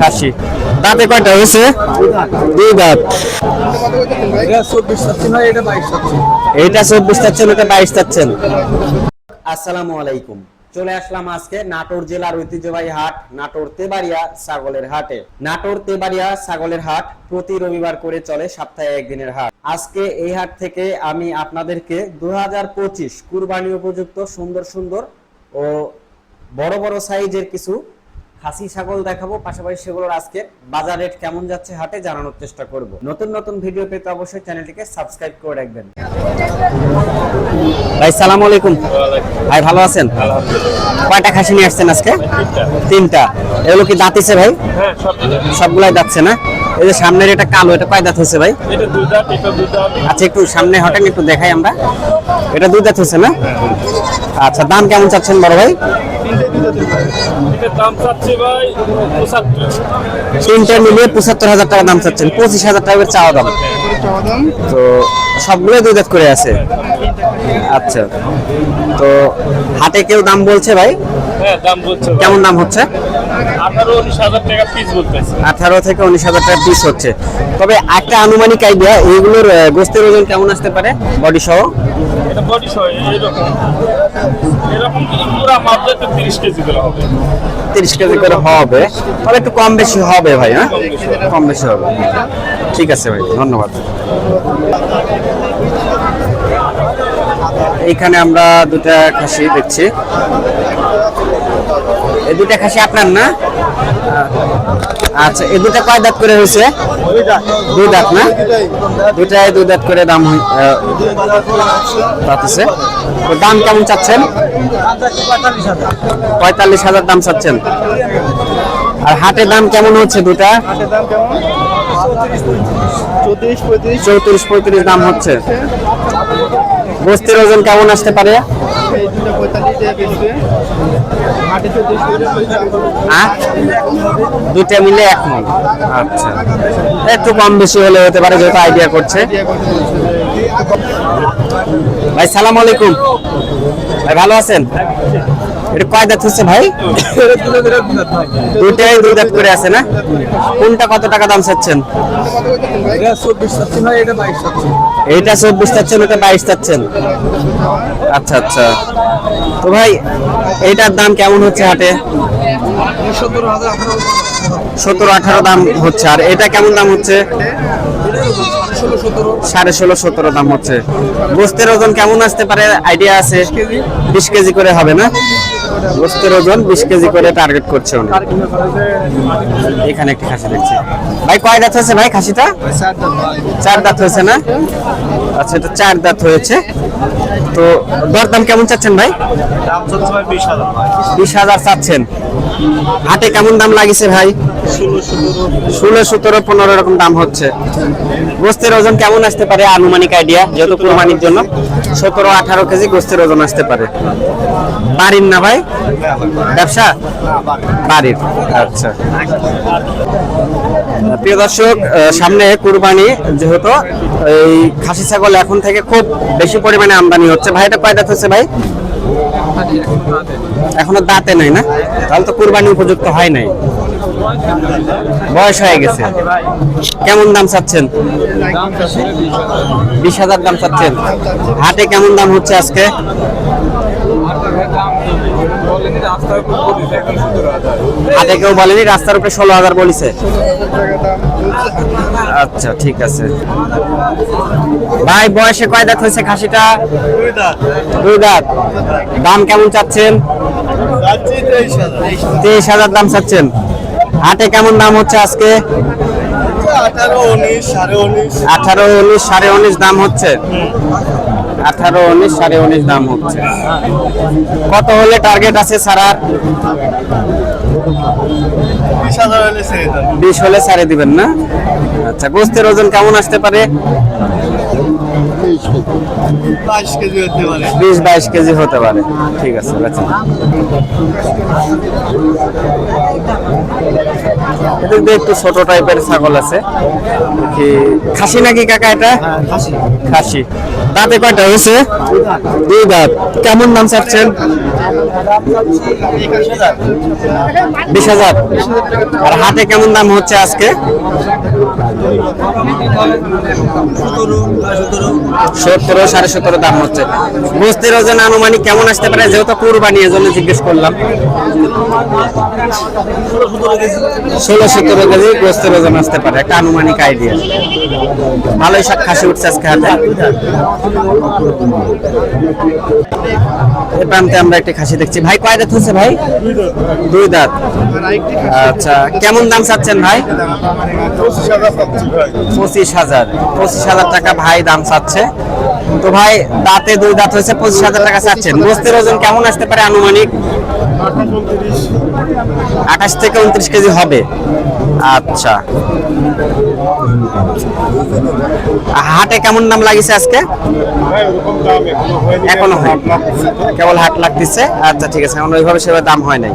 খাসি। দাঁতে কয়টা হয়েছে? দুই দাঁত। এইটা চব্বিশ চাচ্ছেন ওটা বাইশ চাচ্ছেন। আসসালামু আলাইকুম। চলে আসলাম আজকে নাটোর জেলার ঐতিহ্যবাহী হাট, নাটোর তেবাড়িয়া ছাগলের হাটে। নাটোর তেবাড়িয়া ছাগলের হাট প্রতি রবিবার করে চলে সপ্তাহে একদিনের হাট। আজকে এই হাট থেকে আমি আপনাদেরকে দু হাজার পঁচিশ কুরবানি উপযুক্ত সুন্দর সুন্দর ও বড় বড় সাইজের কিছু খাসি ছাগল দেখাবো পাশাপাশি সেগুলোর আজকে বাজার রেট কেমন যাচ্ছে হাটে জানানোর চেষ্টা করব। নতুন নতুন ভিডিও পেতে অবশ্যই চ্যানেলটিকে সাবস্ক্রাইব করে রাখবেন। ভাই সালাম আলাইকুম। ভাই ভালো আছেন? কয়টা খাসি নিয়ে আসছেন আজকে? তিনটা। এগুলো কি দাঁতিছে ভাই? হ্যাঁ সবগুলাই যাচ্ছে না? এই যে সামনের এটা কালো এটা কয় দাঁত হয়েছে ভাই? আচ্ছা একটু সামনে হটেন একটু দেখাই আমরা। এটা দুই দাঁত হয়েছে না? আচ্ছা দাম কেমন চাচ্ছেন বড় ভাই? তিনটা মিলিয়ে পঁচাত্তর হাজার টাকা দাম চাচ্ছেন। পঁচিশ হাজার টাকা চাওয়া দাম। তো সবগুলো দুই দাঁত করে আছে। আচ্ছা। তো হাটে কেউ দাম বলছে ভাই? হ্যাঁ কেমন দাম হচ্ছে? আঠারো থেকে উনিশ হাজার টাকা পিস হচ্ছে। তবে একটা আনুমানিক আইডিয়া এইগুলোর গোস্তের ওজন কেমন আসতে পারে? বডি সহ? এটা বডি সহ এইরকম এরকম। পুরো মাপ তো তিরিশ কেজি করে হবে। তিরিশ কেজি করে হবে। তবে একটু কম বেশি হবে ভাই হ্যাঁ? কম বেশি হবে। ঠিক আছে ভাই ধন্যবাদ। এইখানে আমরা দুটা খাসি দেখছি। এই দুটা খাসি আপনার না? আচ্ছা এই দুটা কয় দাঁত করে হয়েছে? দুই দাঁত না? দুটাই দুই দাঁত করে দাম তো দাম কেমন চাচ্ছেন? পঁয়তাল্লিশ হাজার দাম চাচ্ছেন। আর হাটের দাম কেমন হচ্ছে দুটা চৌত্রিশ পঁয়ত্রিশ দাম হচ্ছে। বস্তির ওজন কেমন আসতে পারে? দুটা মিলে এক মন। আচ্ছা। একটু কম বেশি হলে হতে পারে যেহেতু আইডিয়া করছে। ভাই, সালাম আলাইকুম। ভাই, ভালো আছেন? এটা কয় দাঁত হচ্ছে ভাই? দুটাই দুই দাঁত করে আছে না? কোনটা কত টাকা দাম চাচ্ছেন? এইটা চব্বিশ চাচ্ছেন ওটা বাইশ চাচ্ছেন। আচ্ছা আচ্ছা। তো ভাই এইটার দাম কেমন হচ্ছে হাটে? সতেরো আঠারো দাম হচ্ছে। আর এটা কেমন দাম হচ্ছে? সাড়ে ষোলো সতেরো। দাম হচ্ছে। গোস্তের ওজন কেমন আসতে পারে? আইডিয়া আছে? বিশ কেজি করে হবে না? গোস্তের ওজন বিশ কেজি করে টার্গেট করছে উনি। এখানে একটি খাসি দেখছি। ভাই কয় দাঁত হয়েছে ভাই খাসিটা? চার দাঁত হয়েছে না? আচ্ছা এটা চার দাঁত হয়েছে। তো দরদাম কেমন চাচ্ছেন ভাই? বিশ হাজার চাচ্ছেন। হাটে কেমন দাম লাগিছে ভাই? ষোলো সতেরো পনেরো এরকম দাম হচ্ছে। গোস্তের ওজন কেমন আসতে পারে? আনুমানিক আইডিয়া যেহেতু কোরবানির জন্য। সতেরো আঠারো কেজি গোস্তের ওজন আসতে পারে। বাড়ির না ভাই? ব্যবসা? বাড়ির। আচ্ছা। প্রিয় দর্শক সামনে কুরবানি যেহেতু এই খাসি ছাগল এখন থেকে খুব বেশি পরিমাণে আমদানি হচ্ছে। ভাই এটা কয় দাঁত হচ্ছে ভাই? এখনও দাঁতে নাই না? তাহলে তো কুরবানি উপযুক্ত হয় নাই। বয়স হয়ে গেছে। কেমন দাম চাচ্ছেন? বিশ হাজার দাম চাচ্ছেন। হাটে কেমন দাম হচ্ছে আজকে? হাটে কেউ বলেনি রাস্তার উপরে ষোলো হাজার বলিছে। আচ্ছা ঠিক আছে। ভাই বয়সে কয় দাঁত হয়েছে খাসিটা? দুই দাঁত। দাম কেমন চাচ্ছেন? তেইশ হাজার দাম চাচ্ছেন। হাটে কেমন দাম হচ্ছে আজকে? আঠারো উনিশ সাড়ে উনিশ। আঠারো উনিশ সাড়ে উনিশ দাম হচ্ছে। আঠারো উনিশ সাড়ে উনিশ দাম হচ্ছে। কত হলে টার্গেট আছে সারার বিশ হলে ছাড়ে দিবেন না? আচ্ছা গোস্তের ওজন কেমন আসতে পারে? বিশ বাইশ কেজি হতে পারে। ঠিক আছে এদিক একটু ছোট টাইপের ছাগল আছে। খাসি নাকি কাকা এটা? খাসি। দাঁতে কয়টা হয়েছে? দুই দাঁত। কেমন দাম চাচ্ছেন? বিশ হাজার। আর হাটে কেমন দাম হচ্ছে আজকে? সতেরো সাড়ে সতেরো দাম হচ্ছে। গোস্তের ওজন আনুমানিক কেমন আসতে পারে? যেহেতু কুরবানি, এজন্য জিজ্ঞেস করলাম। ষোলো সতেরো কেজি গোস্তের ওজন আসতে পারে, একটা আনুমানিক আইডিয়া ভালোই সব খাসি উঠছে আজকে হাতে। এই প্রান্তে আমরা একটি খাসি দেখছি। ভাই, কয় দাঁত হচ্ছে ভাই? দুই দাঁত। আচ্ছা কেমন দাম চাচ্ছেন ভাই? পঁচিশ হাজার। পঁচিশ হাজার টাকা ভাই দাম চাচ্ছে। তো ভাই, দাঁতে দুই দাঁত হয়েছে, পঁচিশ হাজার টাকা চাচ্ছেন। গোস্তের ওজন কেমন আসতে পারে আনুমানিক? আঠাশ থেকে উনত্রিশ কেজি হবে। আচ্ছা। হাটে কেমন দাম লাগিছে আজকে? এখনও হয় কেবল হাট লাগতেছে। আচ্ছা ঠিক আছে। এখন ওইভাবে সেভাবে দাম হয় নাই।